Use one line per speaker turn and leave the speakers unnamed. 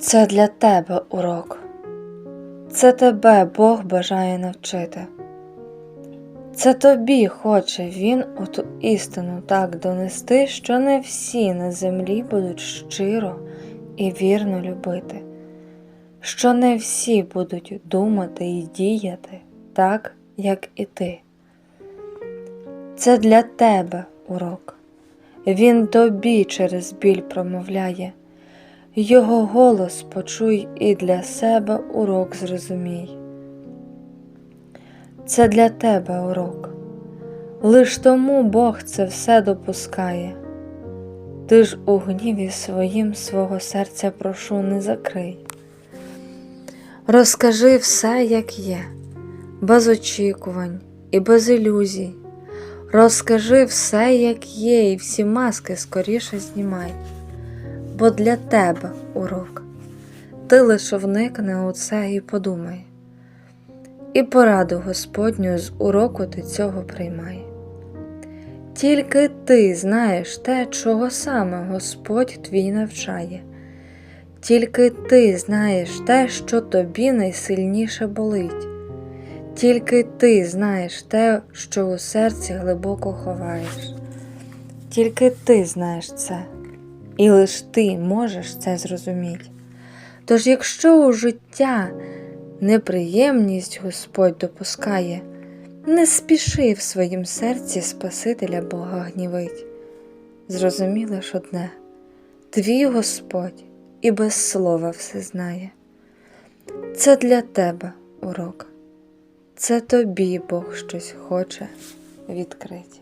Це для тебе урок. Це тебе Бог бажає навчити. Це тобі хоче Він оту істину так донести, що не всі на землі будуть щиро і вірно любити, що не всі будуть думати і діяти так, як і ти. Це для тебе урок. Він тобі через біль промовляє. Його голос почуй і для себе урок зрозумій. Це для тебе урок. Лиш тому Бог це все допускає. Ти ж у гніві своїм свого серця прошу не закрий. Розкажи все, як є, без очікувань і без ілюзій. Розкажи все, як є, і всі маски скоріше знімай бо для тебе урок. Ти лише вникне у це і подумай. І пораду Господню з уроку ти цього приймай. Тільки ти знаєш те, чого саме Господь твій навчає, тільки ти знаєш те, що тобі найсильніше болить, тільки ти знаєш те, що у серці глибоко ховаєш, тільки ти знаєш це і лиш ти можеш це зрозуміти. Тож, якщо у життя неприємність Господь допускає, не спіши в своїм серці Спасителя Бога гнівить. Зрозумій лиш одне твій Господь і без слова все знає. Це для тебе урок, це тобі Бог щось хоче відкрити.